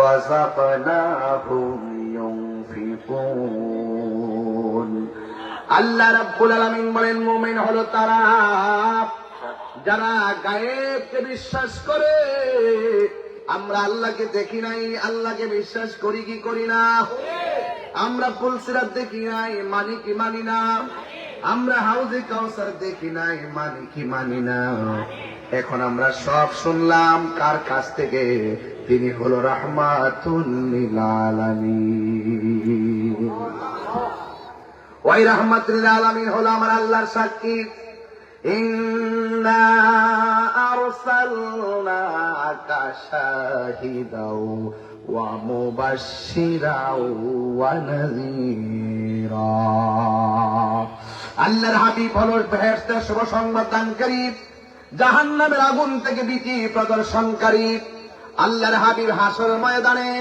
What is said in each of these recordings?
رزقناهم ينفقون আল্লাহ রাব্বুল আলামিন বলেন মুমিন হলো তারা যারা গায়েবকে বিশ্বাস করে আমরা আল্লাহকে দেখি নাই আল্লাহকে বিশ্বাস করি কি করি না আমরা ফুলসিরাত দেখি নাই মানি কি মানি না আমরা হাউজে কাউসার দেখি নাই মানি কি মানি না এখন আমরা সব শুনলাম কার কাছ থেকে তিনি হলো রহমাতুল আলামিন ওই রহমতুল্লাহ আলমিন হলো আমার আল্লাহর সাক্ষী إنا أرسلناك شاهدا ومبشرا ونذيرا আল্লাহর হাবিব হল বেহেস্তের শুভ সংবাদ দানকারী জাহান্নামের আগুন থেকে ভীতি প্রদর্শনকারী আল্লাহর হাবিব হাসর ময়দানে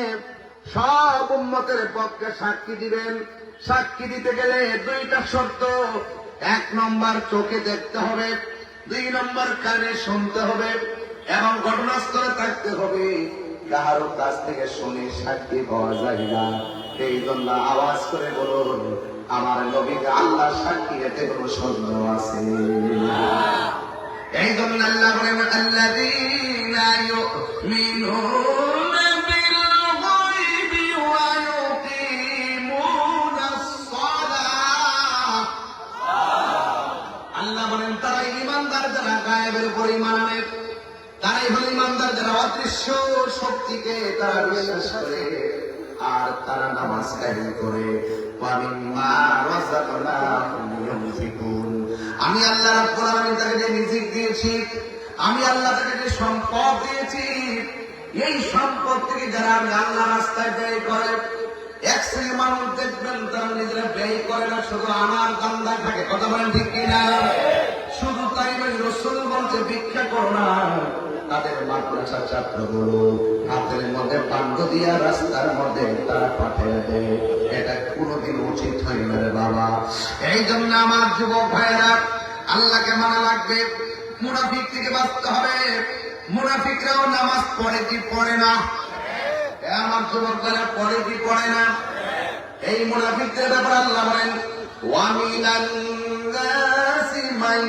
সব উম্মতের পক্ষে সাক্ষী দিবেন। সাক্ষী দিতে গেলে দুইটা শর্ত। এক নম্বর চোখে দেখতে হবে, দুই নম্বর কানে শুনতে হবে এবং ঘটনাস্থলে থাকতে হবে। কাহারও কাছ থেকে শুনে সাক্ষী পাওয়া যায় না। এই জন্য আওয়াজ করে বলুন, আমার নবীকে আল্লাহ সাক্ষী এতে কোনো সন্দেহ আছে? এই জন্য আল্লাহ বলেন আল্লাযীনা ইউমিনুনা বিল গায়বি ওয়া আল্লাহ তারা ইমানদার যারা গায়েবের উপর ইমান আনে, তারাই হলো যারা অদৃশ্য শক্তিকে তারা করে, আর তারা নামাজ কায়েম করে। ওয়ামিম্মা রাযাকনাহুম ইউনফিকুন। আমি আল্লাহ রাব্বুল তাকে যে রিজিক দিয়েছি, আমি আল্লাহ তাকে যে সম্পদ দিয়েছি, এই সম্পদ থেকে যারা আমি আল্লাহ রাস্তায় ব্যয় করে, এক শ্রেণির মানুষ দেখবেন তারা নিজেরা ব্যয় করে না, শুধু আমার দান্দায় থাকে। কথা বলেন ঠিক কিনা? শুধু তাই রসুল বলছে, ভিক্ষা করো না। তাদের মাদ্রাসা ছাত্রগুলো হাতের মধ্যে পাণ্ড দিয়া রাস্তার মধ্যে তারা পাঠিয়ে দেয় এটা কোনোদিন উচিত হয় না রে বাবা। এই জন্য আমার যুবক ভাইয়েরা, আল্লাহকে মানা লাগবে। মুনাফিক থেকে বাঁচতে হবে। মুনাফিকরাও নামাজ পড়ে কি পড়ে না? আমার যুবক যারা পড়ে কি পড়ে না? এই মুনাফিকদের ব্যাপারে আল্লাহ বলেন ওয়ামিনান নাসি মান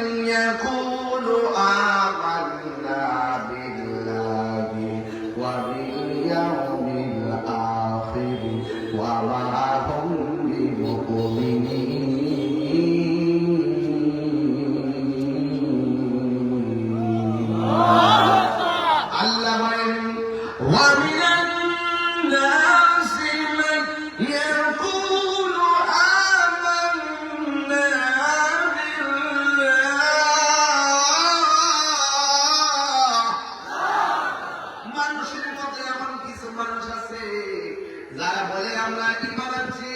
যারা বলে আমরা ইমান আছি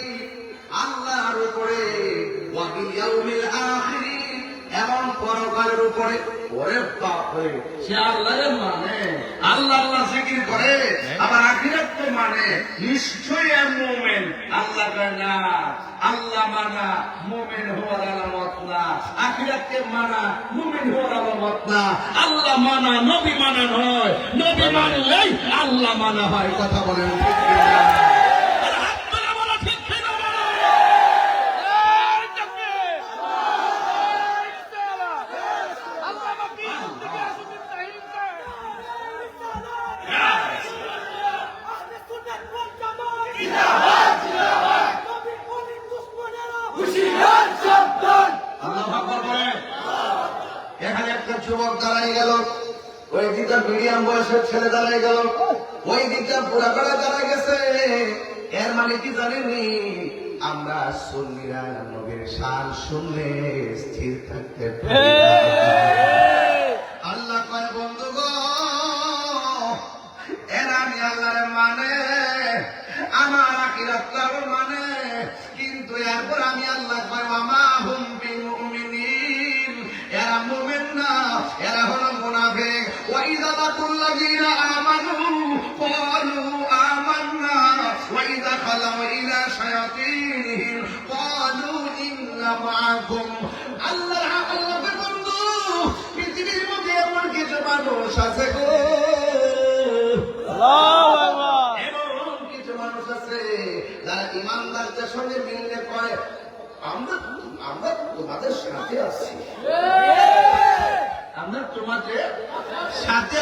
আল্লাহর উপরে ওয়াবিল ইয়াউমিল আখির এবং পরকালের উপরে। ওরে বাপ রে সে আল্লাহরে মানে। আল্লাহ আল্লাহ জিকির করে আবার আখিরাতকে মানে নিশ্চয়ই মোমেন। আল্লাহ না, আল্লাহ মানা, মোমেন হওয়ার আলামত না আখিরাতকে মানা, মোমেন হওয়ার আলামত না আল্লাহ মানা, নবী মানা নয়। নবী মানলেই আল্লাহ মানা হয়। কথা বলেন? আরে হাত তুলে বলো ঠিক কিনা বলো? আল্লাহ আকবার বলে। এখানে একটা যুবক দাঁড়াই গেল ওই দিকটা মিডিয়াম বয়সের ছেলে দাঁড়াই গেল ওই দিকটা পুরা করে দাঁড়াই গেছে। এর মানে কি জানেননি? আমরা সুন্নিরা নবীর শান শুনলে স্থির থাকতে আল্লাহ কয় বন্ধু গো এরা আমি আল্লাহর মানে আমার আকিরাতটাও মানে কিন্তু এরপর আমি আল্লাহ কয় আল্লাহ বন্ধু পৃথিবীর মধ্যে এমন কিছু মানুষ আছে গো। আমরা তোমাদের সাথে আসি আমরা সাথে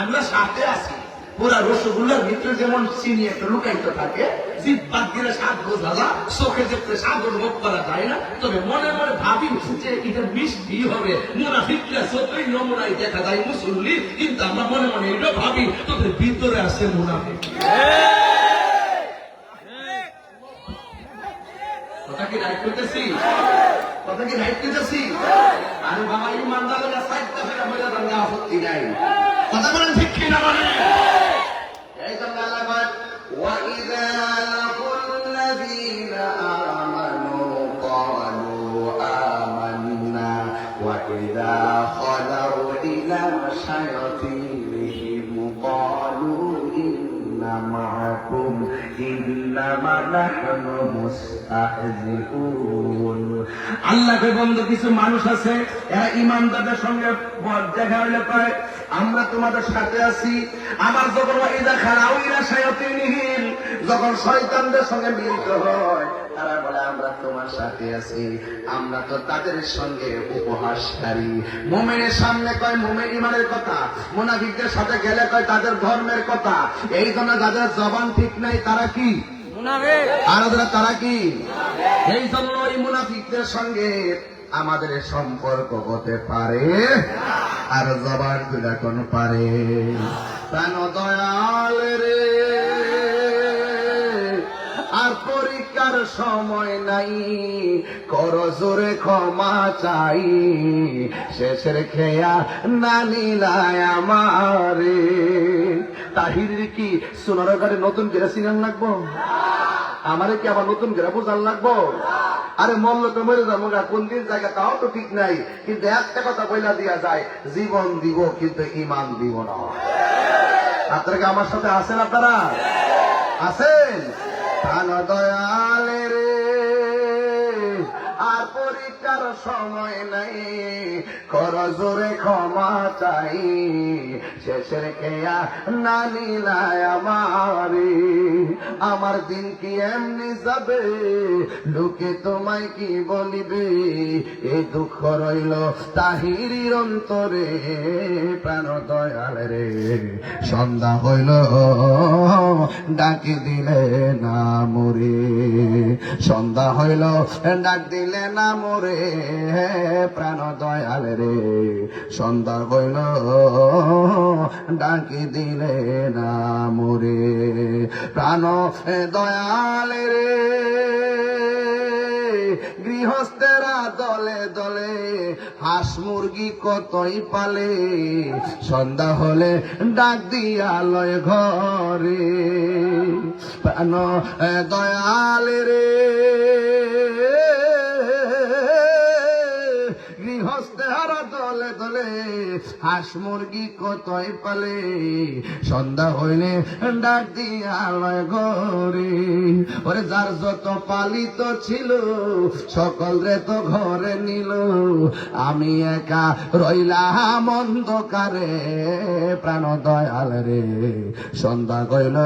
আমরা সাথে আছি। পুরা রসগোল্লার ভিতরে যেমন চিনি একটা লুকাইতে থাকে জিভ বাদ দিলে স্বাদ বোঝা যায় চোখে দেখতে স্বাদ অনুভব করা যায় না? তবে মনে মনে ভাবি, যে এটা মিষ্টি হবে। মুনাফিকরা যতই নমুনাই দেখা যায় মুসল্লি, কিন্তু আমরা মনে মনে এটা ভাবি, তবে ভিতরে আছে মুনাফিক। কথা কি রাইট করতেছি? কথা কি রাইট করতেছি? আরে বাবা, ইমানদারেরা সাইডটা ফেরা মজা দাঙ্গা আপত্তি নাই। কথা বলেন ঠিক কি না আল্লাহকে বন্ধু, কিছু মানুষ আছে, এরা ইমানদারদের সঙ্গে দেখা হইলে কয়, আমরা তোমাদের সাথে আছি। আবার যখন ইদা খারাও ইরা শায়াতিনহিম যখন শয়তানদের সঙ্গে মিলিত হয়, তারা বলে, আমরা তোমার সাথে আছি। আমরা তো তাদের সঙ্গে উপহাসকারী। মোমেনের সামনে কয়, মোমেন ইমানের কথা, মুনাফিকদের সাথে গেলে কয়, তাদের ধর্মের কথা। এই জন্য যাদের জবান ঠিক নাই, তারা কি? আর তারা কি? এই জন্য ওই মুনাফিকদের সঙ্গে আমাদের সম্পর্ক হতে পারে, আর জবান দুটা কোন পারে। প্রাণ দয়াল রে, আর পরীক্ষার সময় নাই, কর জোরে ক্ষমা চাই, শেষের খেয়া না নিলায় আমারে। তাহির কি সোনার গাড়ি নতুন করে সিনেমা লাগবো? আমারে কি আবার নতুন করে বোঝান লাগবো? আরে মল্ল তো মরে যাব কোন দিন জায়গা তাও তো ঠিক নাই। কিন্তু একটা কথা বইলা দিয়া যায়, জীবন দিব কিন্তু ইমান দিব না। আপনারা কি আমার সাথে আছেন আপনারা? আছেন? দয়ালে রে, আর পরীক্ষার সময় নাই। কর জোরে ক্ষমা চাই। শেষের খেয়া না নিলায় আমারে। আমার দিন কি এমনি যাবে? লোকে তোমায় কি বলিবে? এই দুঃখ রইল তাহিরির অন্তরে প্রাণ দয়াল রে। সন্ধ্যা হইল, ডাকি দিলে না মরে। সন্ধ্যা হইল, ডাক দিলে না মরে প্রাণ দয়াল রে। সন্ধ্যা হইল ডাকি দিলে না মরে। প্রাণ দয়াল রে, গৃহস্থেরা দলে দলে হাঁস মুরগি কতই পালে? সন্ধ্যা হলে ডাক দিয়া লয় ঘরে। প্রাণ দয়াল রে দলে দলে হাঁস মুরগি কতই পালে? সন্ধ্যা হইলে ডাক দিয়া লয় ঘরে। ওরে যার যত পালিত ছিল, সকল রে তো ঘরে নিল। আমি একা রইলাম অন্ধকারে প্রাণ দয়াল রে। সন্ধ্যা কইল,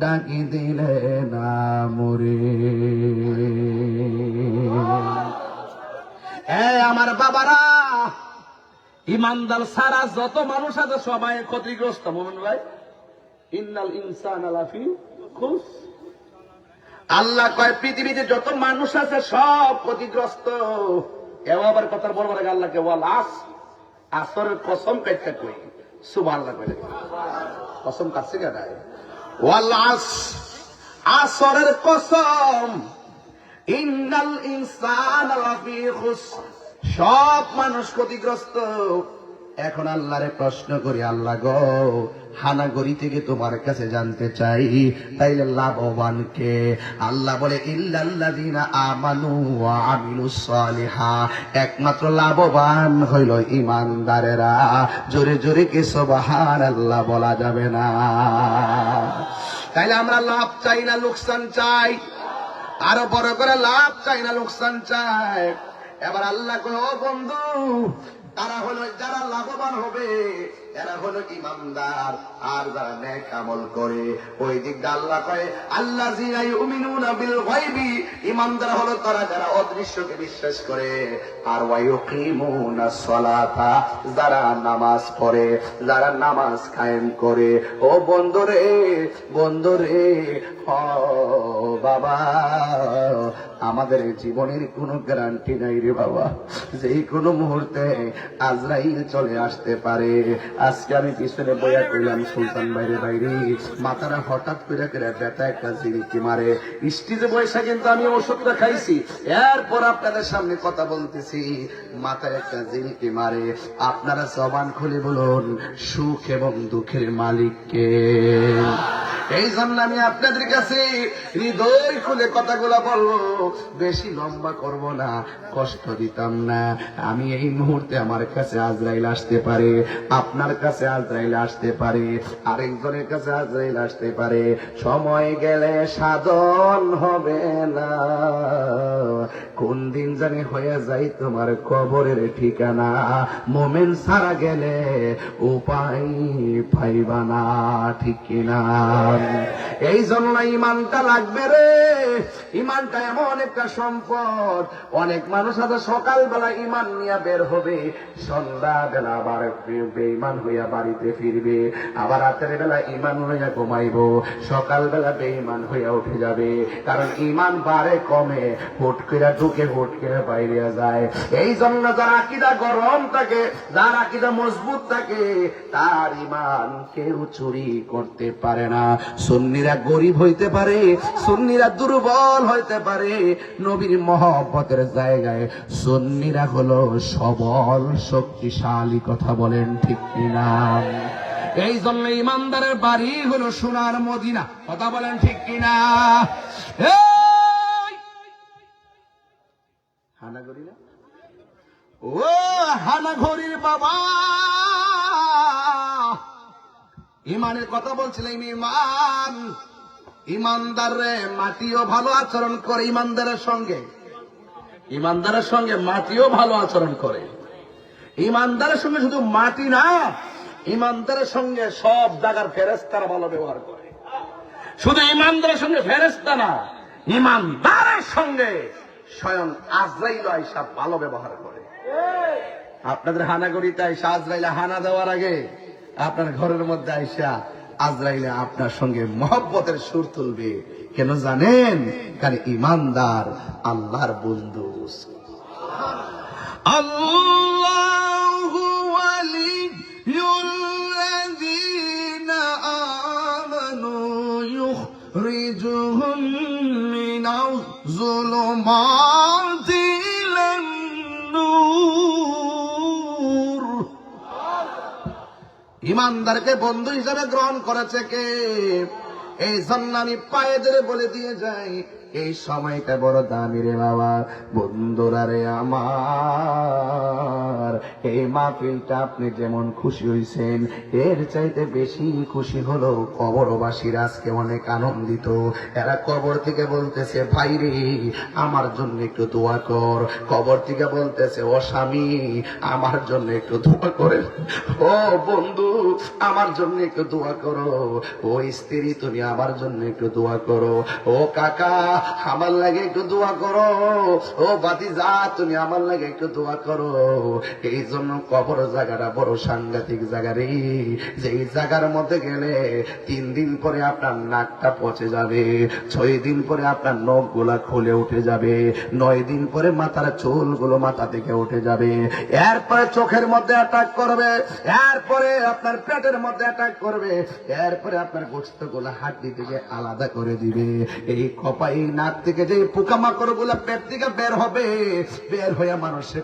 ডাকি দিলে না মরে। এ, আমার বাবারা, ইমানদার সারা যত মানুষ আছে সবাই ক্ষতিগ্রস্ত, মোমেন ভাই। ইন্নাল ইনসান আলাফি খুশ আল্লাহ কয়, পৃথিবীতে যত মানুষ আছে সব ক্ষতিগ্রস্ত। এও আবার কথা বড় বড় আল্লাহকে বল আস, আসরের কসম কাইতে কই? সুবহানাল্লাহ কইলে। কসম কাছে গায় ওয়াল আস, আসরের কসম। ইন্নাল ইনসান সব মানুষ ক্ষতিগ্রস্ত। এখন আল্লাহরে প্রশ্ন করি, আল্লাহ গো, হানাগরি থেকে তোমার কাছে জানতে চাই, তাইলে লাভবান কে? আল্লাহ বলে আমানু একমাত্র লাভবান হইল ইমানদারেরা জোরে জোরে কে, সুবহানাল্লাহ বলা যাবে না। তাইলে আমরা লাভ চাই না, লোকসান চাই। আরও বড় করে লাভ চাই না, লোকসান চাই। এবার আল্লাহ কয়, ও বন্ধু, তারা হলো, যারা লাভবান হবে, এরা হলো ইমানদার, আর যারা নেক আমল করে। ওই দিক দিয়ে আল্লাহ কয় আল্লাহ ইউমিনুনা বিল গায়বি। ইমানদার হলো তারা যারা অদৃশ্যকে বিশ্বাস করে। আর ওয়ায়ুকিমুনা সলাতা, যারা নামাজ পড়ে, যারা নামাজ কায়েম করে। ও বন্ধুরে বন্ধুরে ও বাবা। আমাদের জীবনের কোনো গ্যারান্টি নাই রে বাবা। যে কোনো মুহূর্তে আজরাইল চলে আসতে পারে। আজকে আমি পিছনে বইয়া করলাম সুলতান বাইরে বাইরে। মাথাটা হঠাৎ করে করে ব্যথা একটা জিনিসকে মারে। স্টিজে বয়সা কিন্তু আমি ওষুধটা খাইছি। এরপর আপনাদের সামনে কথা বলতেছি। মাথায় একটা জিনিসকে মারে। আপনারা জবান খুলে বলুন, সুখ এবং দুঃখের মালিককে। এই জন্য আমি আপনাদের কাছে হৃদয় খুলে কথাগুলো বলব। বেশি লম্বা করব না, কষ্ট দিতাম না। আমি এই মুহূর্তে আমার কাছে আজরাইল আসতে পারে, আপনার কাছে আজরাইল আসতে পারে, আরেকজনের কাছে আজরাইল আসতে পারে। সময় গেলে সাধন হবে না। কোন দিন জানি হয়ে যাই তোমার কবরের ঠিকানা। মোমেন সারা গেলে উপায় পাইবা না, ঠিক কিনা? এই জন্য ইমানটা লাগবে রে। ইমানটা এমন একটা সম্পদ। অনেক মানুষ আছে, সকালবেলা ইমান নিয়ে বের হবে। সন্ধ্যা বেলা আবার বেইমান হইয়া বাড়িতে ফিরবে। আবার রাতের বেলা ইমান হইয়া ঘুমাইব। সকালবেলা বেইমান হইয়া উঠে যাবে। কারণ ইমান বাড়ে কমে। হুট করে ঢুকে হুট করে বাইরে যায়। এই জন্য যার আকিদা গরম থাকে, যার আকিদা মজবুত থাকে, তার ইমান কেউ চুরি করতে পারে না। সুন্নিরা গরিব হইতে পারে, সুন্নিরা দুর্বল হইতে পারে। নবীর মহব্বতের জায়গায় সুন্নিরা হলো সবল, শক্তিশালী কথা বলেন ঠিক কিনা? এই জন্য ইমানদারের বাড়ি হলো সোনার মদিনা। কথা বলেন ঠিক কিনা? ও হানাঘরির বাবা! ইমানের কথা বলছিলাম ইমান ইমানদার মাটিও ভালো আচরণ করে ইমানদারের সঙ্গে। ইমানদারের সঙ্গে মাটিও ভালো আচরণ করে। ইমানদারের সঙ্গে শুধু মাটি না, ইমানদারের সঙ্গে সব জায়গার ফেরেস্তারা ভালো ব্যবহার করে। শুধু ইমানদারের সঙ্গে ফেরেস্তা না, ইমানদারের সঙ্গে স্বয়ং আজরাইল আইসা ভালো ব্যবহার করে। আপনাদের হানাগড়িতে আইসা আজরাইলে হানা দেওয়ার আগে আপনার ঘরের মধ্যে আইসা আজরাইলে আপনার সঙ্গে মহব্বতের সুর তুলবে। কেন জানেন? কারণ ইমানদার আল্লাহর বন্ধু। আল্লাহু ইমানদারকে বন্ধু হিসাবে গ্রহণ করেছে কে? এই জন্য আমি পায়ে ধরে বলে দিয়ে যাই এই সময়টা বড় দামি রে বাবা। বন্ধুরা রে আমার, এই মাহফিলটা আপনি যেমন খুশি হইছেন, এর চাইতে বেশি খুশি হলো কবরবাসীর আজকে অনেক আনন্দিত। এরা কবর থেকে বলতেছে, ভাই রে, আমার জন্য একটু দোয়া কর। কবর থেকে বলতেছে, ও স্বামী, আমার জন্য একটু দোয়া করে। ও বন্ধু, আমার জন্য একটু দোয়া করো। ও স্ত্রী, তুমি আমার জন্য একটু দোয়া করো। ও কাকা আমার লাগে একটু দোয়া করো। ও বাতি যা তুমি আমার লাগে একটু দোয়া করো। এই জন্য কবর জায়গাটা বড় সাংঘাতিক জায়গা রে। যে জায়গার মধ্যে গেলে তিন দিন পরে আপনার নাকটা পচে যাবে, ছয় দিন পরে আপনার নখগুলা খুলে উঠে যাবে, নয় দিন পরে মাথার চুলগুলো মাথা থেকে উঠে যাবে। এরপরে চোখের মধ্যে অ্যাটাক করবে, এরপরে আপনার পেটের মধ্যে অ্যাটাক করবে, এরপরে আপনার গোস্তগুলা হাড্ডি থেকে আলাদা করে দিবে। এই কপা এই নাক থেকে যে পোকামাকড়গুলা পেট থেকে বের হবে, বের হয়ে মানুষে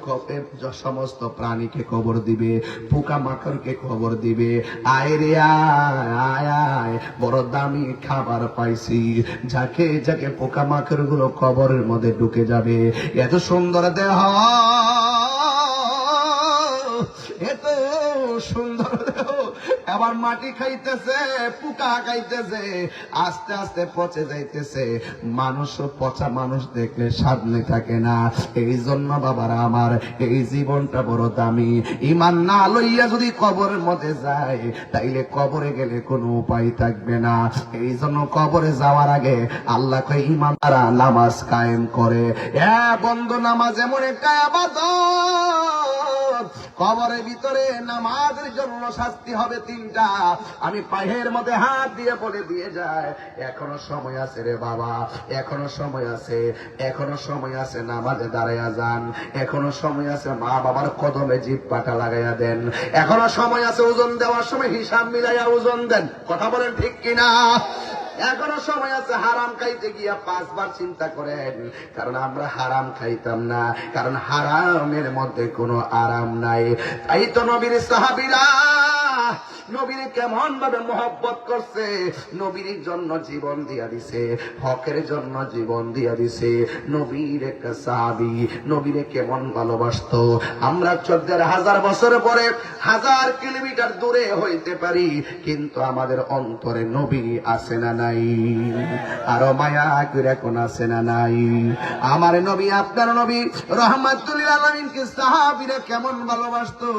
সমস্ত প্রাণীকে কবর দিবে, পোকামাকড়কে কবর দিবে। আয় রে আয় আয় আয়, বড় দামি খাবার পাইছি। যাকে যাকে পোকামাকড়গুলো কবরের মধ্যে ঢুকে যাবে। এত সুন্দর দেহ। এবার মাটি খাইতেছে, পোকা খাইতেছে, আস্তে আস্তে পচে যাইতেছে। মানুষ পচা মানুষ দেখলে সামনে থাকে না। এই জন্য বাবারা আমার, এই জীবনটা বড় দামি। ইমান না লইয়া যদি কবরের মধ্যে যায়, তাইলে কবরে গেলে কোনো উপায় থাকবে না। এই জন্য কবরে যাওয়ার আগে আল্লাহ কয় ইমান তারা নামাজ কায়েম করে। এ বন্ধ, নামাজ এমন একটা আবাদত। কবরের ভিতরে নামাজের জন্য শাস্তি হবে তিনটা। আমি পায়ের মধ্যে হাত দিয়ে বলে দিয়ে যায় এখনও সময় আছে রে বাবা, এখনও সময় আছে, এখনও সময় আছে নামাজে দাঁড়াইয়া যান, এখনও সময় আছে মা বাবার কদমে জিপ পাটা লাগাইয়া দেন, এখনও সময় আছে ওজন দেওয়ার সময় হিসাব মিলাইয়া ওজন দেন। কথা বলেন ঠিক কিনা? এখনও সময় আছে, হারাম খাইতে গিয়া পাঁচবার চিন্তা করেন। কারণ আমরা হারাম খাইতাম না, কারণ হারামের মধ্যে কোনো আরাম নাই। তাই তো নবীর সাহাবিরা নবীর কেমন ভাবে মহব্বত করছে? নবীর জন্য জীবন দিয়া দিছে, হকের জন্য জীবন দিয়া দিছে। নবীর একটা সাহাবি, নবীরে কেমন ভালোবাসতো? আমরা চোদ্দ হাজার বছর পরে হাজার কিলোমিটার দূরে হইতে পারি, কিন্তু আমাদের অন্তরে নবী আছে না নাই? আরও মায়া করে কোন আছে না নাই? আমার নবী, আপনার নবী রহমাতুল আলমিনকে সাহাবিরা কেমন ভালোবাসতো?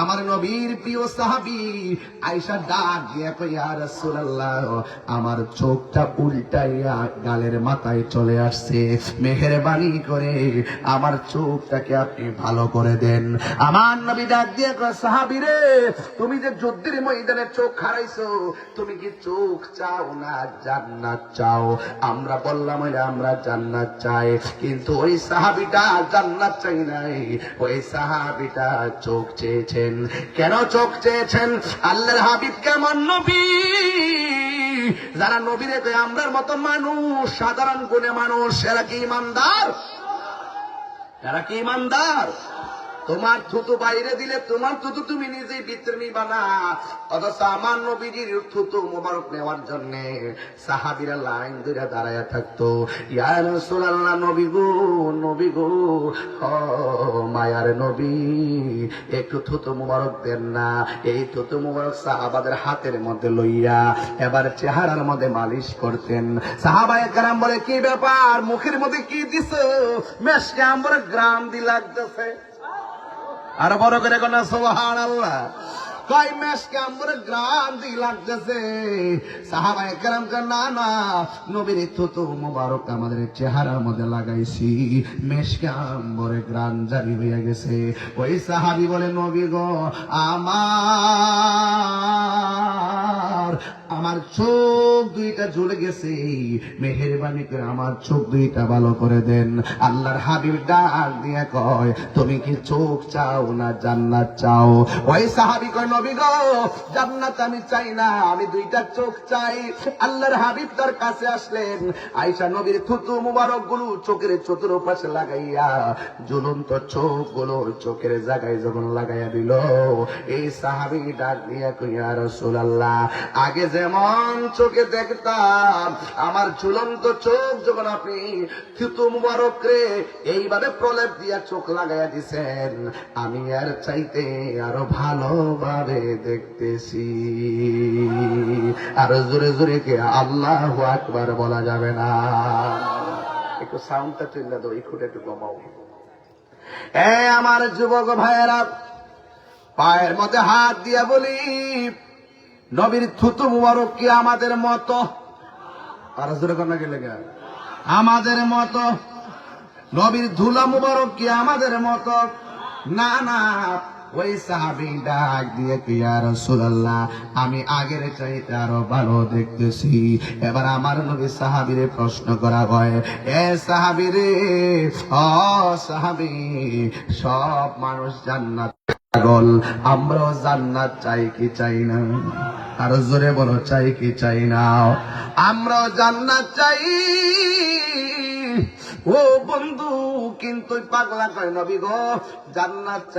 আমার নবীর প্রিয় সাহাবি আয়সা ডাক দিয়ে আমার চোখটা উল্টাইয়া গালের মাথায় চলে আসছে। মেহেরবানি করে আমার চোখটাকে আপনি ভালো করে দেন। আমার নবী ডাক দিয়ে সাহাবি রে, তুমি যে যুদ্ধের ময়দানে চোখ হারাইছো, তুমি কি চোখ চাও না জান্নাত চাও? আমরা বললাম আমরা জান্নাত চাই। কিন্তু ওই সাহাবিটা জান্নাত চাই নাই। ওই সাহাবিটা চোখ চেয়েছেন। কেন চোখ চেয়েছেন? আল্লাহর হাবিব কেমন নবী? যারা নবীরে আমরার মতো মানুষ, সাধারণ গুণে মানুষ, এরা কি ইমানদার? এরা কি ইমানদার? তোমার থুতু বাইরে দিলে তোমার থুতু তুমি নিজেই ভিতরে নিবা না অথচ আমার নবীজির থুতু মোবারক নেওয়ার জন্য সাহাবিরা লাইন ধরে দাঁড়ায় থাকতো। ইয়া রাসূলুল্লাহ, নবী গো নবী গো মায়ার নবী, একটু থুতু মোবারক দেন না। এই থুতু মোবারক সাহাবাদের হাতের মধ্যে লইয়া এবার চেহারার মধ্যে মালিশ করতেন। সাহাবায়ে কারাম বলে, কি ব্যাপার? মুখের মধ্যে কি দিছ? মেশকে আমরা গ্রাম দি লাগতেছে। আর বড় করে কোন সোহান আল্লাহ কয় মেশকে আমরা গ্রাম দি লাগতেছে। সাহাবায়ে কেরাম কে না না, নবীর থুতু মোবারক আমাদের চেহারার মধ্যে লাগাইছি। মেশকে আমরে গ্রাম জারি হইয়া গেছে। ওই সাহাবি বলে, নবী গো, আমার আমার চোখ দুইটা জ্বলে গেছে। মেহেরবানি করে আমার চোখ দুইটা ভালো করে দেন। আল্লাহর হাবিব ডাক দিয়ে কয়, তুমি কি চোখ চাও না জান্নাত চাও? ওই সাহাবি কয়, নবী গো, জান্নাত আমি চাই না, আমি দুইটা চোখ চাই। আল্লাহর হাবিব তার কাছে আসলেন। আয়েশা নবীর থুতু মুবারকগুলো চোখের চতুর্পাশে লাগাইয়া জ্বলন্ত চোখগুলো চোখের জায়গায় যখন লাগাইয়া দিল, এই সাহাবি ডাক দিয়া কইয়া রসুল আল্লাহ আগে যেমন চোখে দেখতাম। আমার ঝুলন্ত চোখ যখন আপনি থুতু মুবারক রে এইভাবে প্রলেপ দিয়া চোখ লাগাইয়া দিছেন, আমি আর চাইতে আরও ভালোভাবে দেখতেছি। আরও জোরে জোরে কে আল্লাহ আকবার বলা যাবে না। একটু সাউন্ডটা চিল্লা দাও, একটু একটু কমাও। এ আমার যুবক ভাইয়েরা, পায়ের মধ্যে হাত দিয়া বলি নবীর থুতু মুবারক কি আমাদের মতো? আর কন্যা গেলে আমাদের মতো। নবীর ধুলা মুবারক কি আমাদের মতো? না না। ওই সাহাবি ডাক দিয়ে কি আর রাসূলুল্লাহ, আমি আগের চাইতে আরও ভালো দেখতেছি। এবার আমার নবী সাহাবিরে প্রশ্ন করা হয়, এ সাহাবিরে অ সাহাবি, সব মানুষ জান্নাত পাগল, আমরাও জান্নাত চাই কি চাই না? আর জোরে বলো, চাই কি চাই না? আমরাও জান্নাত চাই। ও বন্ধু, কিন্তু পাগলা কয়, নবী গো, জান্নাত